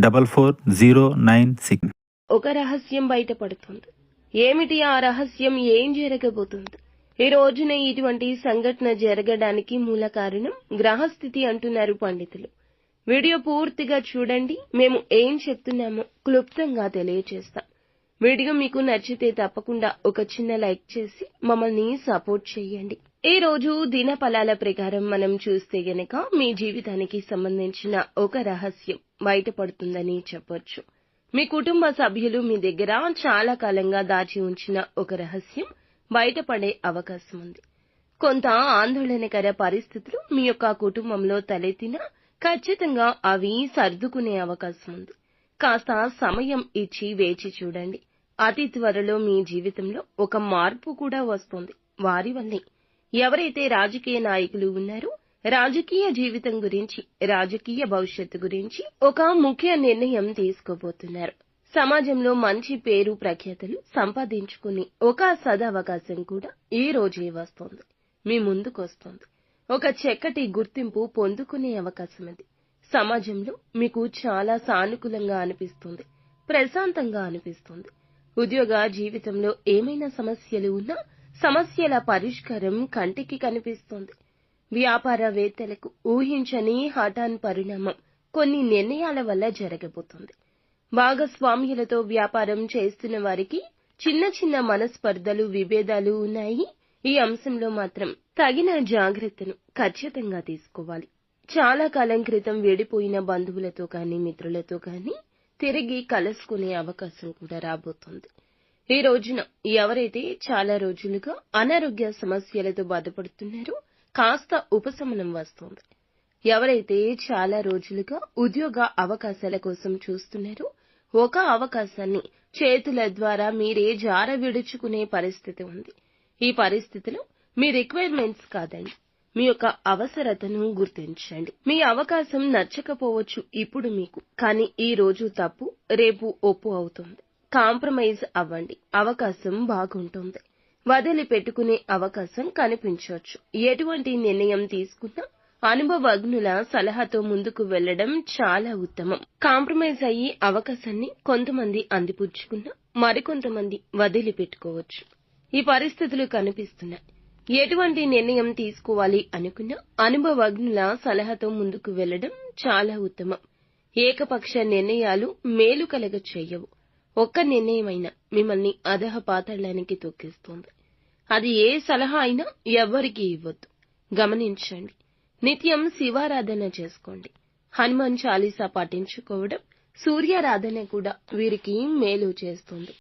double four zero nine six ఒక రహస్యం బయటపడుతుంది. ఏమిటి ఆ రహస్యం? ఏం జరగబోతుంది? ఈ రోజున ఇటువంటి సంఘటన జరగడానికి మూల కారణం గ్రహస్థితి అంటున్నారు పండితులు. వీడియో పూర్తిగా చూడండి. మేము ఏం చెప్తున్నామో క్లుప్తంగా తెలియచేస్తాం. వీడియో మీకు నచ్చితే తప్పకుండా ఒక చిన్న లైక్ చేసి మమ్మల్ని సపోర్ట్ చేయండి. ఈ రోజు దినపలాల ప్రకారం మనం చూస్తే గనక మీ జీవితానికి సంబంధించిన ఒక రహస్యం బయటపడుతుందని చెప్పొచ్చు. మీ కుటుంబ సభ్యులు మీ దగ్గర చాలా కాలంగా దాచి ఉంచిన ఒక రహస్యం బయటపడే అవకాశం ఉంది. కొంత ఆందోళనకర పరిస్థితులు మీ యొక్క కుటుంబంలో తలెత్తినా ఖచ్చితంగా అవి సర్దుకునే అవకాశం ఉంది. కాస్త సమయం ఇచ్చి వేచి చూడండి. అతి త్వరలో మీ జీవితంలో ఒక మార్పు కూడా వస్తుంది. వారి వల్లే ఎవరైతే రాజకీయ నాయకులు ఉన్నారో రాజకీయ జీవితం గురించి రాజకీయ భవిష్యత్తు గురించి ఒక ముఖ్య నిర్ణయం తీసుకోబోతున్నారు. సమాజంలో మంచి పేరు ప్రఖ్యాతలు సంపాదించుకుని ఒక సదవకాశం కూడా ఈ రోజే వస్తోంది. మీ ముందుకు వస్తోంది. ఒక చక్కటి గుర్తింపు పొందుకునే అవకాశం అది. సమాజంలో మీకు చాలా సానుకూలంగా అనిపిస్తుంది ప్రశాంతంగా అనిపిస్తుంది. ఉద్యోగ జీవితంలో ఏమైనా సమస్యలు ఉన్నా సమస్యల పరిష్కారం కంటికి కనిపిస్తోంది. వ్యాపారవేత్తలకు ఊహించని హఠాన్ పరిణామం కొన్ని నిర్ణయాల వల్ల జరగబోతోంది. భాగస్వామ్యులతో వ్యాపారం చేస్తున్న వారికి చిన్న చిన్న మనస్పర్ధలు విభేదాలు ఉన్నాయి. ఈ అంశంలో మాత్రం తగిన జాగ్రత్తను ఖచ్చితంగా తీసుకోవాలి. చాలా కాలం క్రితం విడిపోయిన బంధువులతో కానీ మిత్రులతో కానీ తిరిగి కలుసుకునే అవకాశం కూడా రాబోతోంది. ఈ రోజున ఎవరైతే చాలా రోజులుగా అనారోగ్య సమస్యలతో బాధపడుతున్నారో కాస్త ఉపశమనం వస్తోంది. ఎవరైతే చాలా రోజులుగా ఉద్యోగ అవకాశాల కోసం చూస్తున్నారో ఒక అవకాశాన్ని చేతుల ద్వారా మీరే జార విడుచుకునే పరిస్థితి ఉంది. ఈ పరిస్థితిలో మీ రిక్వైర్మెంట్స్ కాదండి. మీ యొక్క అవసరతను గుర్తించండి. మీ అవకాశం నచ్చకపోవచ్చు ఇప్పుడు మీకు కానీ ఈ రోజు తప్పు రేపు ఒప్పు అవుతుంది. కాంప్రమైజ్ అవ్వండి. అవకాశం బాగుంటుంది. వదిలి పెట్టుకునే అవకాశం కనిపించవచ్చు. ఎటువంటి నిర్ణయం తీసుకున్నా అనుభవజ్ఞుల సలహాతో ముందుకు వెళ్ళడం చాలా ఉత్తమం. కాంప్రమైజ్ అయ్యే అవకాశాన్ని కొంతమంది అందిపుచ్చుకున్నా మరికొంతమంది వదిలి పెట్టుకోవచ్చు ఈ పరిస్థితులు కనిపిస్తున్నాయి. ఎటువంటి నిర్ణయం తీసుకోవాలి అనుకున్నా అనుభవజ్ఞుల సలహాతో ముందుకు వెళ్ళడం చాలా ఉత్తమం. ఏకపక్ష నిర్ణయాలు మేలు కలగ చెయ్యవు ఒక్క నిర్ణయమైనా మిమ్మల్ని అధహ పాతాళానికి తొక్కిస్తుంది. అది ఏ సలహా అయినా ఎవ్వరికీ ఇవ్వద్దు. గమనించండి. నిత్యం శివారాధన చేసుకోండి. హనుమాన్ చాలీసా పాటించుకోవడం సూర్యారాధన కూడా వీరికి మేలు చేస్తుంది.